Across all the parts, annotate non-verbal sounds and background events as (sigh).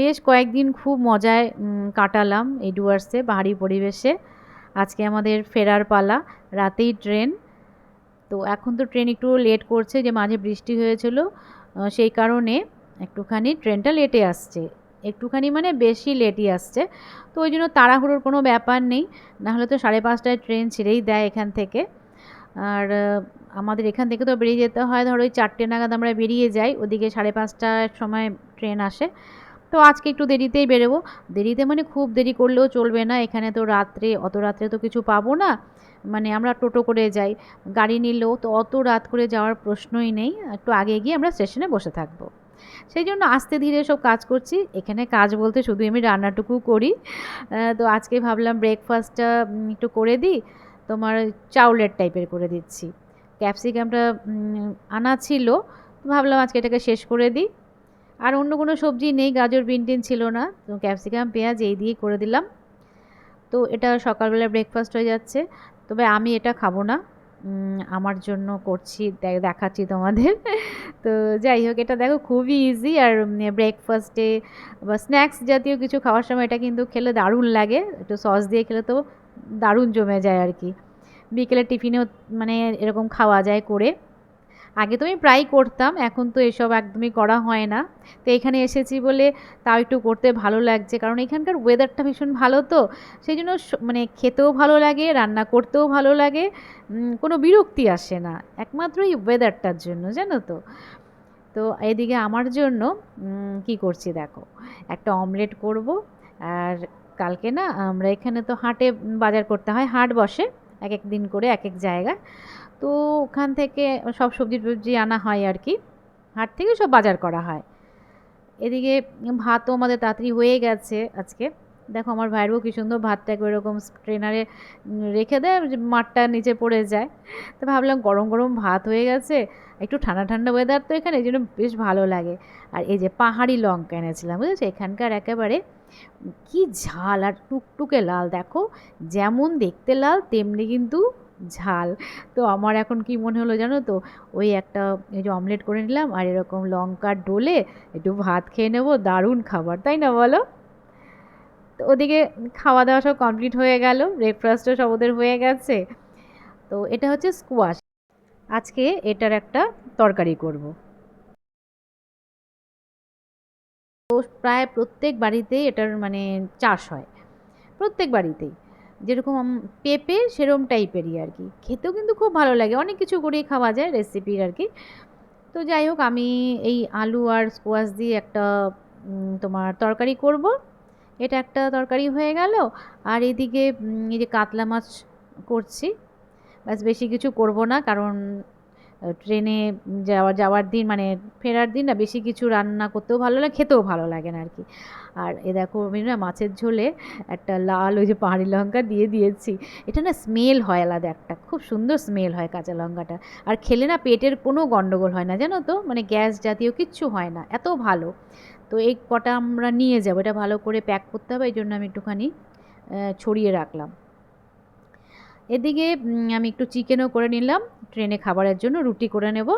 বেশ কয়েকদিন খুব মজায় কাটালাম এই ডুয়ার্সে পাহাড়ি পরিবেশে। আজকে আমাদের ফেরার পালা, রাতেই ট্রেন। তো এখন তো ট্রেন একটু লেট করছে, যে মাঝে বৃষ্টি হয়েছিল সেই কারণে একটুখানি ট্রেনটা লেটে আসছে। একটুখানি মানে বেশি লেটই আসছে। তো ওই জন্য তাড়াহুড়োর কোনো ব্যাপার নেই, নাহলে তো সাড়ে পাঁচটায় ট্রেন ছেড়েই দেয় এখান থেকে। আর আমাদের এখান থেকে তো বেরিয়ে যেতে হয়, ধরো ওই চারটে নাগাদ আমরা বেরিয়ে যাই, ওদিকে সাড়ে পাঁচটার সময় ট্রেন আসে। তো আজকে একটু দেরিতেই বেরোবো। দেরিতে মানে খুব দেরি করলেও চলবে না। এখানে তো রাত্রে, অত রাত্রে তো কিছু পাবো না। মানে আমরা টোটো করে যাই, গাড়ি নিলেও তো অত রাত করে যাওয়ার প্রশ্নই নেই। একটু আগে গিয়ে আমরা স্টেশনে বসে থাকব। সেই জন্য আস্তে ধীরে সব কাজ করছি। এখানে কাজ বলতে শুধু আমি রান্নাটুকু করি। তো আজকে ভাবলাম ব্রেকফাস্টটা একটু করে দিই। তোমার চাউলের টাইপের করে দিচ্ছি। ক্যাপসিকামটা আনা ছিল। ভাবলাম আজকে এটাকে শেষ করে দিই। আর অন্য কোনো সবজি নেই, গাজর বিনটিন ছিল না। তো ক্যাপসিকাম, পেঁয়াজ এই দিয়ে করে দিলাম। তো এটা সকালবেলা ব্রেকফাস্ট হয়ে যাচ্ছে। তবে আমি এটা খাব না। আমার জন্য করছি দেখাচ্ছি তোমাদের। (laughs) তো যাই হোক, এটা দেখো খুবই ইজি আর ব্রেকফাস্টে বা স্ন্যাক্স জাতীয় কিছু খাওয়ার সময় এটা কিন্তু খেলে দারুণ লাগে। একটু সস দিয়ে খেলে তো দারুণ জমে যায় আর কি। বিকেলে টিফিনেও মানে এরকম খাওয়া যায় করে। আগে তো আমি প্রায় করতাম, এখন তো এসব একদমই করা হয় না। তো এখানে এসেছি বলে তাও একটু করতে ভালো লাগছে, কারণ এখানকার ওয়েদারটা ভীষণ ভালো তো। সেই জন্য মানে খেতেও ভালো লাগে, রান্না করতেও ভালো লাগে কোনো বিরক্তি আসে না। একমাত্র এই ওয়েদারটার জন্য, জানো তো। তো এদিকে আমার জন্য কি করছি দেখো, একটা অমলেট করব। আর কালকে না, আমরা এখানে তো হাটে বাজার করতে হয়, হাট বসে। এক এক দিন করে এক এক জায়গা। তো ওখান থেকে সব সবজি টবজি আনা হয় আর কি। হাট থেকে সব বাজার করা হয়। এদিকে ভাতও আমাদের তাড়াতাড়ি হয়ে গেছে আজকে। দেখো আমার ভাইয়ের বউ কী সুন্দর ভাতটাকে ওইরকম ট্রেনারে রেখে দেয় মাঠটা নিচে পড়ে যায়। তো ভাবলাম গরম গরম ভাত হয়ে গেছে, একটু ঠান্ডা ঠান্ডা ওয়েদার তো এখানে, এই জন্য বেশ ভালো লাগে। আর এই যে পাহাড়ি লঙ্কা এনেছিলাম, বুঝেছ? এখানকার একেবারে কি ঝাল আর টুকটুকে লাল। দেখো, যেমন দেখতে লাল, তেমনি কিন্তু ঝাল। তো আমার এখন কি মনে হলো জানো তো, ওই একটা, এই যে অমলেট করে নিলাম, আর এরকম লঙ্কা ডোলে একটু ভাত খেয়ে নেব, দারুণ খাবার, তাই না বলো? তো ওদিকে খাওয়া দাওয়া সব কমপ্লিট হয়ে গেল ব্রেকফাস্টও সব ওদের হয়ে গেছে। তো এটা হচ্ছে স্কোয়াশ আজকে এটার একটা তরকারি করব। তো প্রায় প্রত্যেক বাড়িতেই এটার মানে চাষ হয়। প্রত্যেক বাড়িতেই। যেরকম পেঁপে সেরম টাইপেরই আর কি। খেতেও কিন্তু খুব ভালো লাগে। অনেক কিছু করেই খাওয়া যায় রেসিপির আর কি। তো যাই হোক, আমি এই আলু আর স্কোয়াশ দিয়ে একটা তোমার তরকারি করব। এটা একটা তরকারি হয়ে গেল। আর এদিকে এই যে কাতলা মাছ করছি। ব্যাস বেশি কিছু করব না, কারণ ট্রেনে যাওয়া, যাওয়ার দিন মানে ফেরার দিন না বেশি কিছু রান্না করতেও ভালো লাগে, খেতেও ভালো লাগে না আর কি আর এ দেখো, আমি না মাছের ঝোলে একটা লাল ওই যে পাহাড়ি লঙ্কা দিয়ে দিয়েছি। এটা না স্মেল হয় আলাদা একটা, খুব সুন্দর স্মেল হয় কাঁচা লঙ্কাটা। আর খেলে না পেটের কোনো গণ্ডগোল হয় না, জানো তো? মানে গ্যাস জাতীয় কিচ্ছু হয় না, এত ভালো। তো এই কটা আমরা নিয়ে যাব, এটা ভালো করে প্যাক করতে হবে, এই জন্য আমি একটুখানি ছড়িয়ে রাখলাম। এদিকে আমি একটু চিকেনও করে নিলাম। ট্রেনে খাবারের জন্য রুটি করে নেব।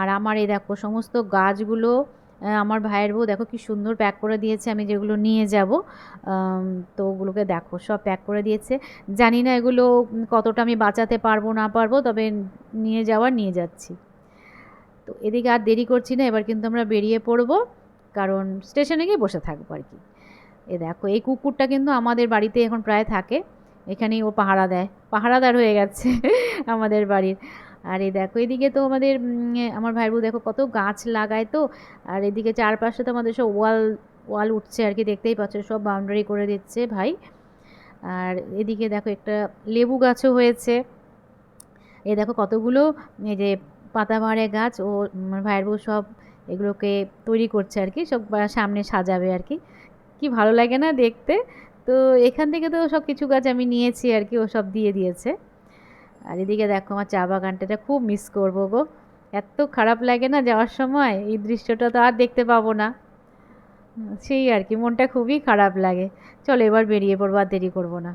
আর আমার এই দেখো, সমস্ত গাছগুলো আমার ভাইয়ের বউ দেখো কি সুন্দর প্যাক করে দিয়েছে, আমি যেগুলো নিয়ে যাব। তো ওগুলোকে দেখো, সব প্যাক করে দিয়েছে। জানি না এগুলো কতটা আমি বাঁচাতে পারব, না পারব, তবে নিয়ে যাওয়ার, নিয়ে যাচ্ছি। তো এদিকে আর দেরি করছি না, এবার কিন্তু আমরা বেরিয়ে পড়ব, কারণ স্টেশনে গিয়ে বসে থাকব আর কি। এ দেখো, এই কুকুরটা কিন্তু আমাদের বাড়িতে এখন প্রায় থাকে। এখানেই ও পাহারা দেয়। পাহারাদার হয়ে গেছে (laughs) আমাদের বাড়ির। আর এই দেখো, এদিকে তো আমাদের আমার ভাই বউ দেখো কত গাছ লাগায় তো। আর এদিকে চারপাশে তো আমাদের সব ওয়াল ওয়াল উঠছে আর কি, দেখতেই পাচ্ছ, সব বাউন্ডারি করে দিচ্ছে ভাই। আর এদিকে দেখো একটা লেবু গাছও হয়েছে। এ দেখো কতগুলো, এই যে পাতাবাহারে গাছ, ও আমার ভাইয়ের বউ সব এগুলোকে তৈরি করছে আর কি, সব সামনে সাজাবে আর কি। কি ভালো লাগে না দেখতে? তো এখান থেকে তো সব কিছু গাছ আমি নিয়েছি আর কি, ও সব দিয়ে দিয়েছে। আর এদিকে দেখো আমার চা বাগানটাটা খুব মিস করব গো। এত খারাপ লাগে না যাওয়ার সময়? এই দৃশ্যটা তো আর দেখতে পাবো না। সেই আর কি, মনটা খুবই খারাপ লাগে। চলো এবার বেরিয়ে পড়ব আর দেরি করব না।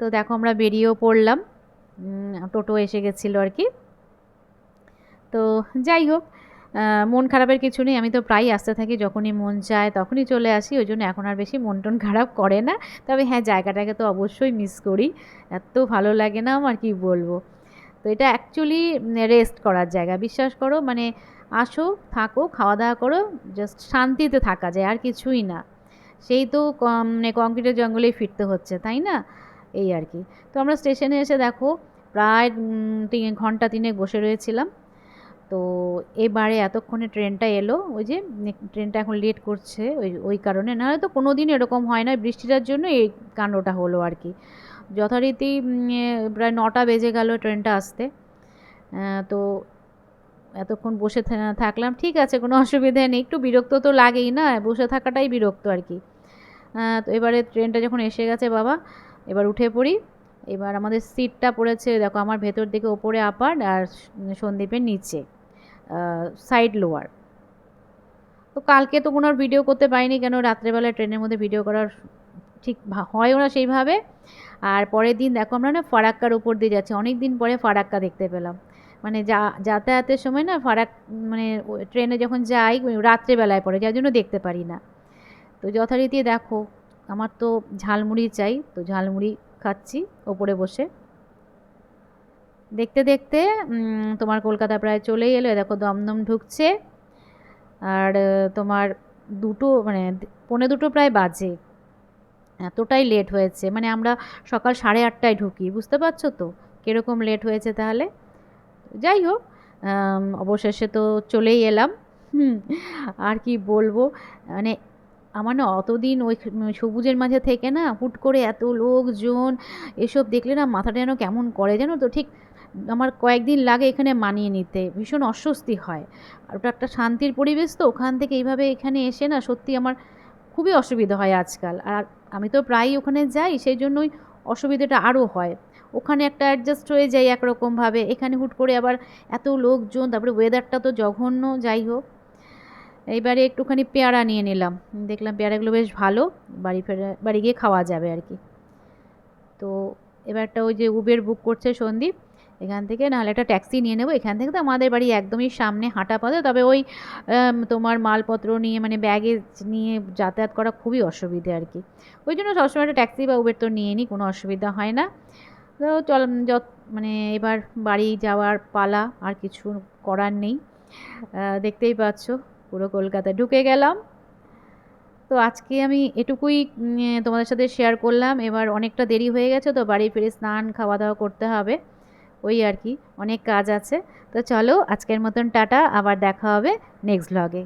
তো দেখো আমরা বেরিয়েও পড়লাম। টোটো এসে গেছিল আর কি। তো যাই হোক মন খারাপের কিছু নেই। আমি তো প্রায়ই আসতে থাকি, যখনই মন চায় তখনই চলে আসি, ওই জন্য এখন আর বেশি মন টন খারাপ করে না। তবে হ্যাঁ জায়গাটাকে তো অবশ্যই মিস করি। এত ভালো লাগে না আমার, কি বলব? তো এটা অ্যাকচুয়ালি রেস্ট করার জায়গা। বিশ্বাস করো মানে আসো, থাকো খাওয়া দাওয়া করো জাস্ট শান্তিতে থাকা যায়, আর কিছুই না। সেই তো মানে কংক্রিটের জঙ্গলেই ফিরতে হচ্ছে, তাই না? এই আর কি। তো আমরা স্টেশনে এসে দেখো, প্রায় তিন, ঘণ্টা তিনেক বসে রয়েছিলাম। তো এবারে এতক্ষণে ট্রেনটা এলো, ওই যে ট্রেনটা এখন লেট করছে, ওই ওই কারণে। নাহলে তো কোনো দিন এরকম হয় না বৃষ্টিটার জন্য এই কাণ্ডটা হলো আর কি। যথারীতি প্রায় নটা বেজে গেল ট্রেনটা আসতে। তো এতক্ষণ বসে থাকলাম। ঠিক আছে, কোনো অসুবিধা নেই, একটু বিরক্ত তো লাগেই না, বসে থাকাটাই বিরক্ত আর কি। তো এবারে ট্রেনটা যখন এসে গেছে, বাবা, এবার উঠে পড়ি। এবার আমাদের সিটটা পড়েছে, দেখো, আমার ভেতর দিকে, ওপরে আপার আর সন্দীপের নিচে। Side lower. তো কালকে তো কোনো ভিডিও করতে পারিনি, কেন রাত্রেবেলায় ট্রেনের মধ্যে ভিডিও করার ঠিক হয়ও না সেইভাবে। আর পরের দিন দেখো আমরা না ফারাক্কার উপর দিয়ে যাচ্ছি, অনেক দিন পরে ফারাক্কা দেখতে পেলাম। মানে যা, যাতায়াতের সময় না ফারাক মানে ট্রেনে যখন যাই রাত্রেবেলায় পড়ে, যার জন্য দেখতে পারি না। তো যথারীতি দেখো, আমার তো ঝালমুড়ি চাই, তো ঝালমুড়ি খাচ্ছি ওপরে বসে। দেখতে দেখতে তোমার কলকাতা প্রায় চলেই এলো। দেখো দমদম ঢুকছে। আর তোমার দুটো মানে পৌনে দুটো প্রায় বাজে। এতটাই লেট হয়েছে। মানে আমরা সকাল সাড়ে আটটায় ঢুকি, বুঝতে পারছ তো? কীরকম লেট হয়েছে তাহলে? যাই হোক অবশেষে তো চলেই এলাম। আর কি বলব? মানে আমার না অতদিন ওই সবুজের মাঝে থেকে না হুট করে এত লোকজন, এসব দেখলে না মাথাটা যেন কেমন করে জানো তো? ঠিক আমার কয়েকদিন লাগে এখানে মানিয়ে নিতে। ভীষণ অস্বস্তি হয়। আর ওটা একটা শান্তির পরিবেশ তো, ওখান থেকে এইভাবে এখানে এসে না সত্যি আমার খুবই অসুবিধা হয় আজকাল। আর আমি তো প্রায়ই ওখানে যাই, সেই জন্যই অসুবিধাটা আরও হয়। ওখানে একটা অ্যাডজাস্ট হয়ে যাই একরকমভাবে। এখানে হুট করে আবার এত লোকজন, তারপরে ওয়েদারটা তো জঘন্য, যাই হোক। এইবারে একটুখানি পেয়ারা নিয়ে নিলাম। দেখলাম পেয়ারাগুলো বেশ ভালো, বাড়ি ফেরা, বাড়ি গিয়ে খাওয়া যাবে আর কি। তো এবারটা ওই যে উবের বুক করছে সন্দীপ। এখান থেকে নাহলে একটা ট্যাক্সি নিয়ে নেব। এখান থেকে তো আমাদের বাড়ি একদমই সামনে হাঁটা পথে। তবে ওই তোমার মালপত্র নিয়ে মানে ব্যাগে নিয়ে যাতায়াত করা খুবই অসুবিধে আর কি। ওই জন্য সবসময় একটা ট্যাক্সি বা উবের তো নিয়ে নিই কোনো অসুবিধা হয় না। তো চল, যত মানে এবার বাড়ি যাওয়ার পালা, আর কিছু করার নেই। দেখতেই পাচ্ছ, পুরো কলকাতা ঢুকে গেলাম। তো আজকে আমি এটুকুই তোমাদের সাথে শেয়ার করলাম। এবার অনেকটা দেরি হয়ে গেছে, তো বাড়ি ফিরে স্নান খাওয়া দাওয়া করতে হবে। ওই আর কি, অনেক কাজ আছে। তো চলো আজকের মতন টাটা, আবার দেখা হবে নেক্সট ভ্লগে